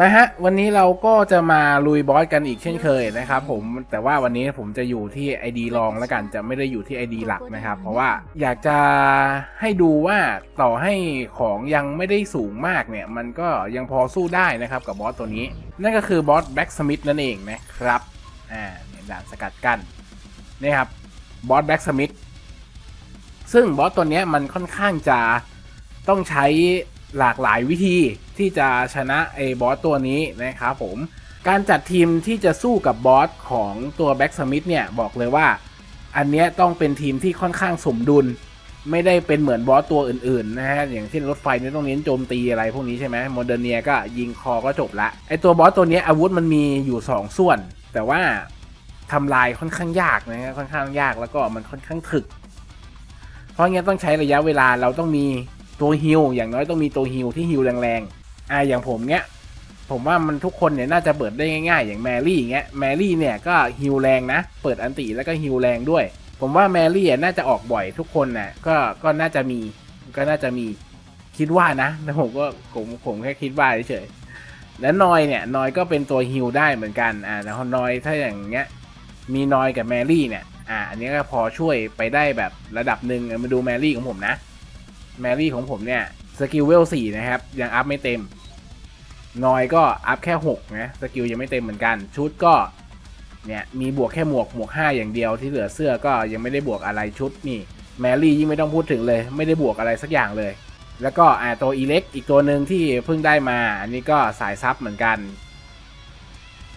มาฮะ วันนี้เราก็จะมาลุยบอสกันอีกเช่นเคยนะครับผมแต่ว่าวันนี้ผมจะอยู่ที่ ID รองแล้วกันจะไม่ได้อยู่ที่ ID หลักนะครับ เพราะว่าอยากจะให้ดูว่าต่อให้ของยังไม่ได้สูงมากเนี่ย มันก็ยังพอสู้ได้นะครับกับบอสตัวนี้ นั่นก็คือบอสแบ็กสมิธนั่นเองนะครับอ่าเนี่ยด่านสกัดกั้นนี่ครับบอสแบ็กสมิธซึ่งบอสตัวเนี้ยมันค่อนข้างจะต้องใช้ หลากหลายวิธีที่จะชนะไอ้บอสตัวนี้นะครับผมการจัดทีมที่จะสู้กับบอสของตัวแบ็กสมิธเนี่ยบอกเลยว่า อันเนี้ยต้องเป็นทีมที่ค่อนข้างสมดุล ไม่ได้เป็นเหมือนบอสตัวอื่นๆนะฮะอย่างเช่นรถไฟเนี่ยต้องเน้นโจมตีอะไรพวกนี้ใช่ไหมโมเดอร์เนียก็ยิงคอก็จบละไอตัวบอสตัวนี้อาวุธมันมีอยู่ 2 ส่วน แต่ว่าทำลายค่อนข้างยากนะฮะค่อนข้างยากแล้วก็มันค่อนข้างถึก เพราะงั้นต้องใช้ระยะเวลาเราต้องมี ตัวฮิลอย่างน้อยต้องมีตัวฮิลที่ฮิลแรงๆอ่าอย่างผมเนี้ยผมว่ามันทุกคนเนี่ยน่าจะเปิดได้ง่ายๆ อย่างแมรี่เงี้ยแมรี่เนี่ยก็ฮิลแรงนะ เปิดอันติแล้วก็ฮิลแรงด้วย ผมว่าแมรี่อะน่าจะออกบ่อยทุกคนน่ะก็ก็น่าจะมีก็น่าจะมีคิดว่านะแต่ผมก็ผมผมแค่คิดว่าเฉยๆแล้วนอยเนี่ยนอยก็เป็นตัวฮิลได้เหมือนกันอ่าแล้วนอยถ้าอย่างเงี้ยมีนอยกับแมรี่เนี่ยอ่าอันนี้ก็พอช่วยไปได้แบบระดับหนึ่งมาดูแมรี่ของผมนะ แมรี่ของผมเนี่ยสกิลเวลสี่นะครับ ยังอัพไม่เต็มนอยก็อัพแค่6นะสกิลยังไม่เต็มเหมือนกัน ชุดก็เนี่ยมีบวกแค่หมวกหมวก 5 อย่างเดียวที่เหลือเสื้อก็ยังไม่ได้บวกอะไรชุดนี่แมรี่ยิ่งไม่ต้องพูดถึงเลย ไม่ได้บวกอะไรสักอย่างเลย แล้วก็อ่าตัวอีเล็กอีกตัวหนึ่งที่เพิ่งได้มา อันนี้ก็สายซับเหมือนกัน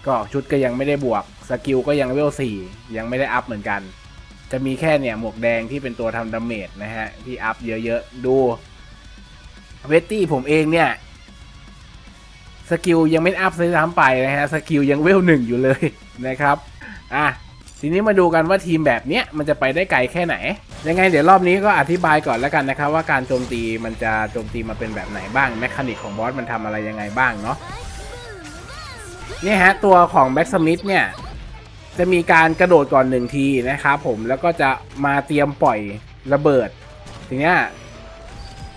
ก็ชุดก็ยังไม่ได้บวกสกิลก็ยังเวลสี่ยังไม่ได้อัพเหมือนกัน จะมีแค่เนี่ยหมวกแดงที่เป็นตัวทำดาเมจนะฮะ ที่อัพเยอะๆ ดูเวตตี้ผมเองเนี่ย สกิลยังไม่อัพเลยซ้ำไปนะฮะ สกิลยังเวลหนึ่งอยู่เลยนะครับ อะทีนี้มาดูกันว่าทีมแบบเนี้ยมันจะไปได้ไกลแค่ไหน ยังไงเดี๋ยวรอบนี้ก็อธิบายก่อนแล้วกันนะครับ ว่าการโจมตีมันจะโจมตีมาเป็นแบบไหนบ้างแมคานิกของบอสมันทำอะไรยังไงบ้างเนาะนี่ฮะตัวของแบ็กสมิธเนี่ย จะมีการกระโดดก่อนหนึ่งทีนะครับผมแล้วก็จะมาเตรียมปล่อยระเบิดทีเนี้ย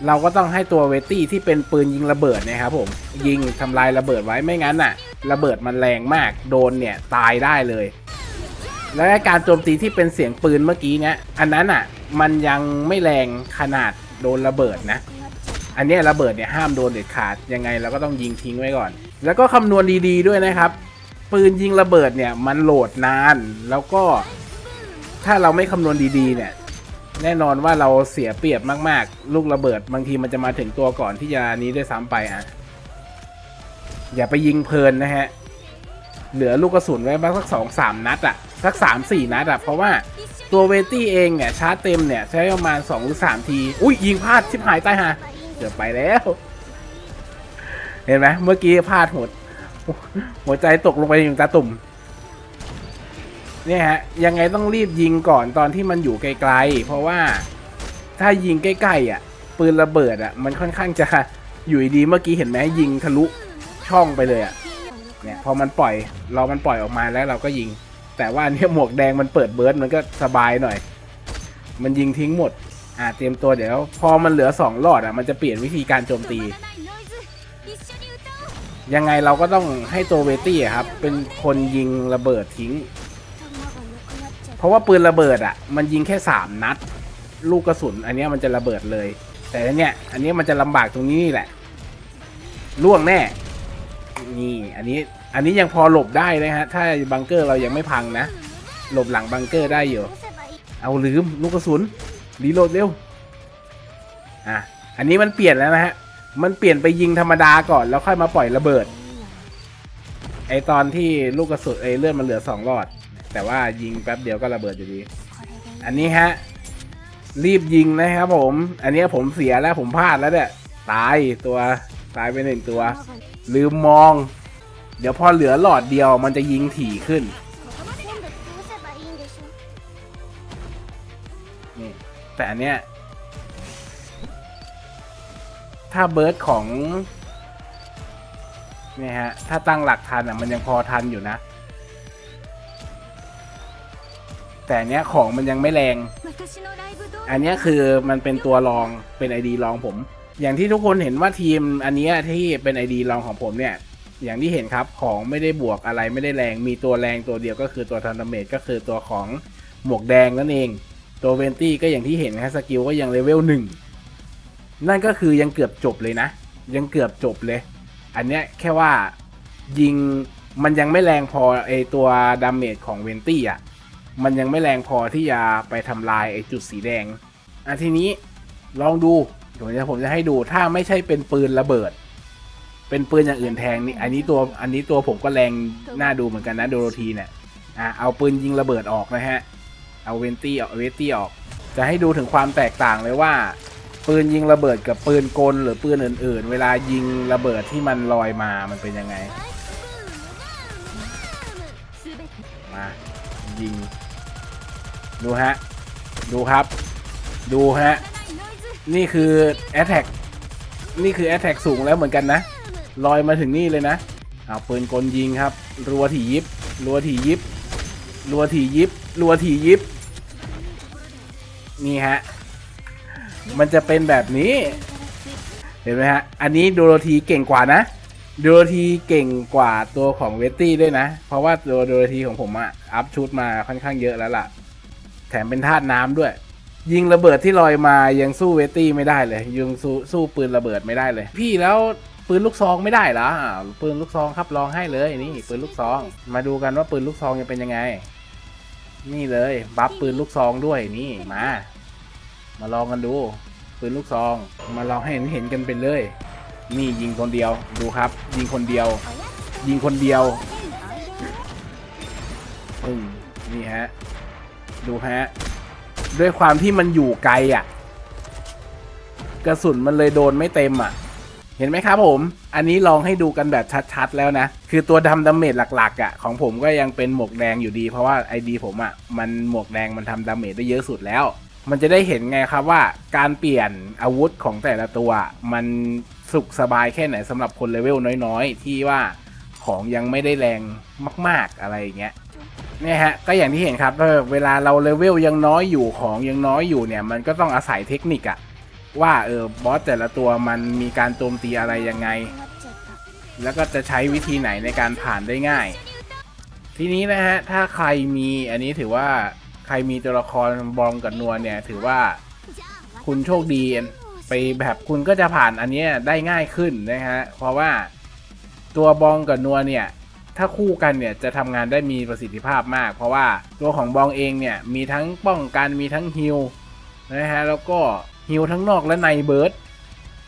เราก็ต้องให้ตัวเวตี้ที่เป็นปืนยิงระเบิดนะครับผมยิงทำลายระเบิดไว้ไม่งั้นน่ะ ระเบิดมันแรงมากโดนเนี่ยตายได้เลย และการโจมตีที่เป็นเสียงปืนเมื่อกี้เนี้ยอันนั้นอะมันยังไม่แรงขนาดโดนระเบิดนะ อันเนี้ยระเบิดเนี่ยห้ามโดนเด็ดขาดยังไงเราก็ต้องยิงทิ้งไว้ก่อน แล้วก็คำนวณดีๆด้วยนะครับ ปืนยิงระเบิดเนี่ยมันโหลดนาน แล้วก็ถ้าเราไม่คำนวณดีๆ เนี่ย แน่นอนว่าเราเสียเปรียบมากๆ ลูกระเบิดบางทีมันจะมาถึงตัวก่อนที่จะนี้ด้วยซ้ำไปอะ อย่าไปยิงเพลินนะฮะ เหลือลูกกระสุนไว้บ้างสักสองสามนัดอะ สักสามสี่นัดอะ เพราะว่าตัวเวตี้เองเนี่ยชาร์จเต็มเนี่ย ใช้ประมาณสองหรือสามที อุ้ยยิงพลาดชิบหายใต้ฮะเกือบไปแล้ว เห็นไหมเมื่อกี้พลาดหด หัวใจตกลงไปอย่างตาตุ่ม เนี่ยฮะ ยังไงต้องรีบยิงก่อนตอนที่มันอยู่ไกลๆ เพราะว่าถ้ายิงใกล้ๆอะ ปืนระเบิดอะ มันค่อนข้างจะอยู่ดีๆเมื่อกี้เห็นไหมยิงทะลุช่องไปเลยอะ เนี่ยพอมันปล่อยเรามันปล่อยออกมาแล้วเราก็ยิง แต่ว่าเนี้ยหมวกแดงมันเปิดเบิร์ดมันก็สบายหน่อย มันยิงทิ้งหมด อ่าเตรียมตัวเดี๋ยว พอมันเหลือสองหลอดอะมันจะเปลี่ยนวิธีการโจมตี ยังไงเราก็ต้องให้ตัวเวตี้ครับ เป็นคนยิงระเบิดทิ้ง เพราะว่าปืนระเบิดอะ มันยิงแค่สามนัด ลูกกระสุน อันนี้มันจะระเบิดเลย แต่อันเนี้ยอันเนี้ยมันจะลำบากตรงนี้นี่แหละล่วงแน่ นี่อันนี้อันนี้ยังพอหลบได้นะฮะ ถ้าบังเกอร์เรายังไม่พังนะ หลบหลังบังเกอร์ได้อยู่ เอาลืมลูกกระสุนรีโหลดเร็ว อะ อันนี้มันเปลี่ยนแล้วนะฮะ มันเปลี่ยนไปยิงธรรมดาก่อนแล้วค่อยมาปล่อยระเบิด ไอตอนที่ลูกกระสุนไอเลือดมันเหลือสองหลอด แต่ว่ายิงแป๊บเดียวก็ระเบิดอยู่ดี อันนี้ฮะ รีบยิงนะครับผม อันนี้ผมเสียแล้วผมพลาดแล้วเนี่ยตายตัวตายไปหนึ่งตัว ลืมมอง เดี๋ยวพอเหลือหลอดเดียวมันจะยิงถี่ขึ้นนี่แต่อันเนี้ย ถ้าเบิร์ดของเนี่ยฮะ ถ้าตั้งหลักทันอะ มันยังพอทันอยู่นะ แต่อันเนี้ยของมันยังไม่แรง อันเนี้ยคือมันเป็นตัวรองเป็นไอดีรองผม อย่างที่ทุกคนเห็นว่าทีมอันเนี้ยที่เป็นไอดีรองของผมเนี่ย อย่างที่เห็นครับของไม่ได้บวกอะไรไม่ได้แรง มีตัวแรงตัวเดียวก็คือตัวทันดาเมจก็คือตัวของหมวกแดงนั่นเอง ตัวเวนตี้ก็อย่างที่เห็นนะสกิลก็ยังเลเวลหนึ่ง นั่นก็คือยังเกือบจบเลยนะ ยังเกือบจบเลย อันเนี้ยแค่ว่ายิงมันยังไม่แรงพอไอตัวดาเมจของเวนตี้อะ มันยังไม่แรงพอที่จะไปทำลายไอจุดสีแดงอะทีนี้ลองดูเดี๋ยวจะผมจะให้ดูถ้าไม่ใช่เป็นปืนระเบิด เป็นปืนอย่างอื่นแทงนี่อันนี้ตัวอันนี้ตัวผมก็แรงน่าดูเหมือนกันนะโดโรธีเนี่ยอะเอาปืนยิงระเบิดออกนะฮะ เอาเวนตี้ออกเวตี้ออก จะให้ดูถึงความแตกต่างเลยว่า ปืนยิงระเบิดกับปืนกลหรือปืนอื่น ๆ เวลายิงระเบิดที่มันลอยมามันเป็นยังไง มา ยิง ดูฮะ ดูครับ ดูฮะ นี่คือแอตแทกนี่คือแอตแทกสูงแล้วเหมือนกันนะ ลอยมาถึงนี่เลยนะเอาปืนกลยิงครับ รัวถี่ยิบ รัวถี่ยิบ รัวถี่ยิบ รัวถี่ยิบ นี่ฮะ มันจะเป็นแบบนี้ เห็นไหมฮะ อันนี้โดโรธีเก่งกว่านะ โดโรธีเก่งกว่าตัวของเวตตี้ด้วยนะ เพราะว่าตัวโดโรธีของผมอะอัพชุดมาค่อนข้างเยอะแล้วล่ะ แถมเป็นธาตุน้ำด้วย ยิงระเบิดที่ลอยมายังสู้เวตตี้ไม่ได้เลย ยังสู้สู้ปืนระเบิดไม่ได้เลย พี่แล้วปืนลูกซองไม่ได้เหรอปืนลูกซองครับลองให้เลยนี่ปืนลูกซอง มาดูกันว่าปืนลูกซองจะเป็นยังไง นี่เลย บัฟปืนลูกซองด้วยนี่มา มาลองกันดูปืนลูกซอง มาลองให้เห็นเห็นกันไปเลย นี่ยิงคนเดียวดูครับ ยิงคนเดียว ยิงคนเดียวอืมนี่ฮะ ดูฮะ ด้วยความที่มันอยู่ไกลอะ กระสุนมันเลยโดนไม่เต็มอะ เห็นไหมครับผม อันนี้ลองให้ดูกันแบบชัดๆแล้วนะ คือตัวดำดาเมจหลักๆอะ ของผมก็ยังเป็นหมวกแดงอยู่ดี เพราะว่าไอดีผมอะ มันหมวกแดงมันทำดาเมจได้เยอะสุดแล้ว มันจะได้เห็นไงครับว่าการเปลี่ยนอาวุธของแต่ละตัว มันสุขสบายแค่ไหนสำหรับคนเลเวลน้อยๆ ที่ว่าของยังไม่ได้แรงมาก ๆอะไรอย่างเงี้ยเนี่ยฮะก็อย่างที่เห็นครับเวลาเราเลเวลยังน้อยอยู่ของยังน้อยอยู่เนี่ยมันก็ต้องอาศัยเทคนิคอะว่าเออบอสแต่ละตัวมันมีการโจมตีอะไรยังไง แล้วก็จะใช้วิธีไหนในการผ่านได้ง่าย ทีนี้นะฮะถ้าใครมีอันนี้ถือว่า รมีตัวละครบอมกับนวลเนี่ย ถือว่าคุณโชคดีไปแบบคุณก็จะผ่านอันนี้ได้ง่ายขึ้นนะฮะ เพราะว่าตัวบองกับนวลเนี่ย ถ้าคู่กันเนี่ยจะทำงานได้มีประสิทธิภาพมาก เพราะว่าตัวของบองเองเนี่ยมีทั้งป้องกันมีทั้งฮิลนะฮะแล้วก็ฮิลทั้งนอกและในเบิร์ด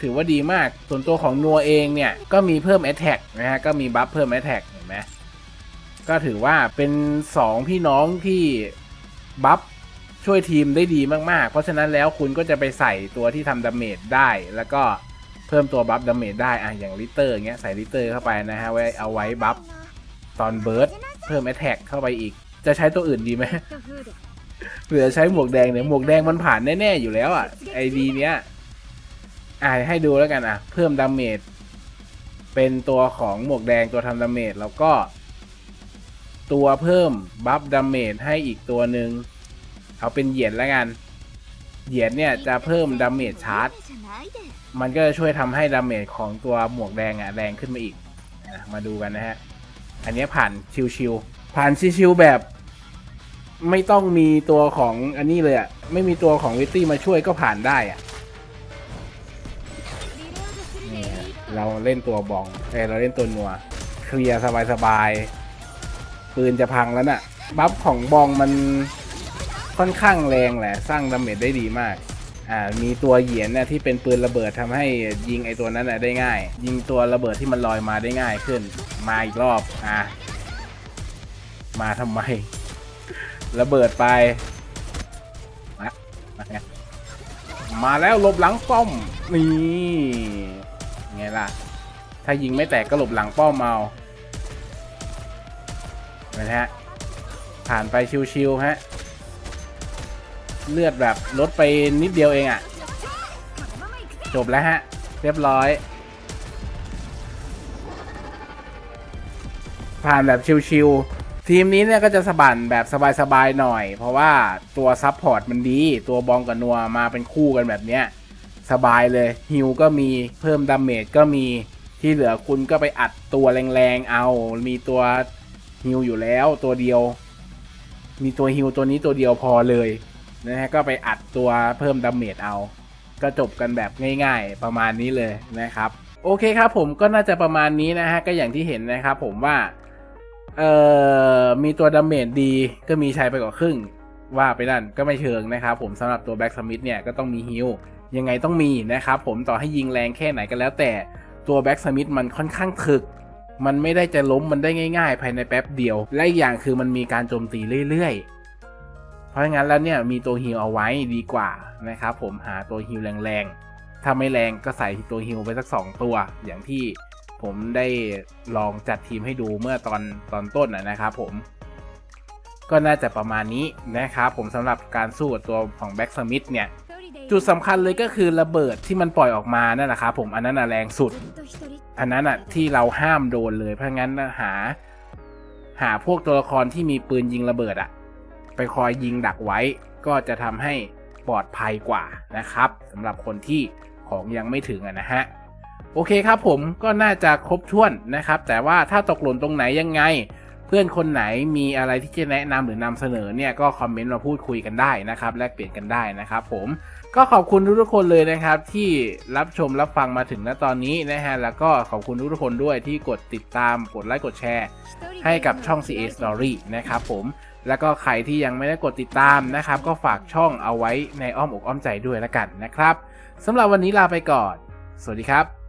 ถือว่าดีมาก ส่วนตัวของนัวเองเนี่ยก็มีเพิ่มแอ t แทกนะฮะก็มีบัฟเพิ่มแอ t แทกเห็นไหมก็ถือว่าเป็น 2 พี่น้องที่ บัฟช่วยทีมได้ดีมากๆ เพราะฉะนั้นแล้วคุณก็จะไปใส่ตัวที่ทำดาเมจได้ แล้วก็เพิ่มตัวบัฟดาเมจได้อะอย่างลิเตอร์เงี้ยใส่ลิเตอร์เข้าไปนะฮะไว้เอาไว้บัฟตอนเบิร์ดเพิ่มแอ t แทกเข้าไปอีก จะใช้ตัวอื่นดีไหมหรือใช้หมวกแดงเนี่ยหมวกแดงมันผ่านแน่ๆอยู่แล้วอะไอดีเนี้ยอ่าให้ดูแล้วกันอะ เพิ่มดาเมจเป็นตัวของหมวกแดงตัวทำดาเมจแล้วก็ ตัวเพิ่มบัฟดาเมจให้อีกตัวหนึ่ง เอาเป็นเหยียดแล้วกัน เหยียดเนี่ยจะเพิ่มดาเมจชาร์จ มันก็จะช่วยทำให้ดาเมจของตัวหมวกแดงอะแรงขึ้นมาอีกอะมาดูกันนะฮะ อันนี้ผ่านชิวๆ ผ่านชิวๆแบบ ไม่ต้องมีตัวของอันนี้เลยอะไม่มีตัวของวิตตี้มาช่วยก็ผ่านได้อะนี่ฮะเราเล่นตัวบองเอ้ยเราเล่นตัวนัว เคลียร์สบายๆปืนจะพังแล้วน่ะ บัฟของบองมัน ค่อนข้างแรงแหละ สร้างดาเมจได้ดีมาก อ่า มีตัวเหยียนเนี่ยที่เป็นปืนระเบิดทำให้ยิงไอตัวนั้นน่ะได้ง่าย ยิงตัวระเบิดที่มันลอยมาได้ง่ายขึ้น มาอีกรอบ อะ มาทำไม ระเบิดไปมามามาแล้วหลบหลังป้อม นี่ ไงล่ะ ถ้ายิงไม่แตกก็หลบหลังป้อมเอาเห็นะฮะ ผ่านไปชิวๆฮะ เลือดแบบลดไปนิดเดียวเองอะ่ะ จบแล้วฮะ เรียบร้อย ผ่านแบบชิวๆทีมนี้เนี่ยก็จะสะบันแบบสบายๆหน่อย เพราะว่าตัวซับพอร์ตมันดี ตัวบองกับนัวมาเป็นคู่กันแบบเนี้ยสบายเลยฮิวก็มีเพิ่มดาเมจก็มีทที่เหลือคุณก็ไปอัดตัวแรงๆเอา มีตัวฮิวอยู่แล้วตัวเดียว มีตัวฮิวตัวนี้ตัวเดียวพอเลย นะฮะก็ไปอัดตัวเพิ่มดาเมจเอา ก็จบกันแบบง่าย ๆ ประมาณนี้เลยนะครับ โอเคครับผมก็น่าจะประมาณนี้นะฮะก็อย่างที่เห็นนะครับผมว่าเอ่อมีตัวดาเมจดีก็มีใช้ไปกว่าครึ่ง ว่าไปนั่นก็ไม่เชิงนะครับผมสำหรับตัวแบ็กสมิธเนี่ยก็ต้องมีฮิลยังไงต้องมีนะครับผมต่อให้ยิงแรงแค่ไหนก็แล้วแต่ตัวแบ็กสมิธมันค่อนข้างถึก มันไม่ได้จะล้มมันได้ง่าย ๆ ภายในแป๊บเดียว และอีกอย่างคือมันมีการโจมตีเรื่อยๆ เพราะงั้นแล้วเนี่ยมีตัวฮิลเอาไว้ดีกว่านะครับผมหาตัวฮิลแรงๆ ถ้าไม่แรงก็ใส่ตัวฮิลไปสัก 2 ตัว อย่างที่ผมได้ลองจัดทีมให้ดูเมื่อตอนตอนต้นนะครับผมก็น่าจะประมาณนี้นะครับผมสำหรับการสู้กับตัวของแบ็กสมิธเนี่ย จุดสำคัญเลยก็คือระเบิดที่มันปล่อยออกมานั่นแหละครับผมอันนั้นแรงสุด อันนั้นอะที่เราห้ามโดนเลยเพราะงั้นหา หาพวกตัวละครที่มีปืนยิงระเบิดอะ ไปคอยยิงดักไว้ ก็จะทำให้ปลอดภัยกว่านะครับสำหรับคนที่ของยังไม่ถึงนะฮะโอเคครับผมก็น่าจะครบถ้วนนะครับ แต่ว่าถ้าตกหล่นตรงไหนยังไง เพื่อนคนไหนมีอะไรที่จะแนะนำหรือนำเสนอเนี่ยก็คอมเมนต์มาพูดคุยกันได้นะครับแลกเปลี่ยนกันได้นะครับ ผมก็ขอบคุณทุกๆคนเลยนะครับ ที่รับชมรับฟังมาถึงณตอนนี้นะฮะแล้วก็ขอบคุณทุกๆคนด้วยที่กดติดตามกดไลค์กดแชร์ ให้กับช่อง CA Story นะครับผม แล้วก็ใครที่ยังไม่ได้กดติดตามนะครับ ก็ฝากช่องเอาไว้ในอ้อมอกอ้อมใจด้วยละกันนะครับสำหรับวันนี้ลาไปก่อน สวัสดีครับ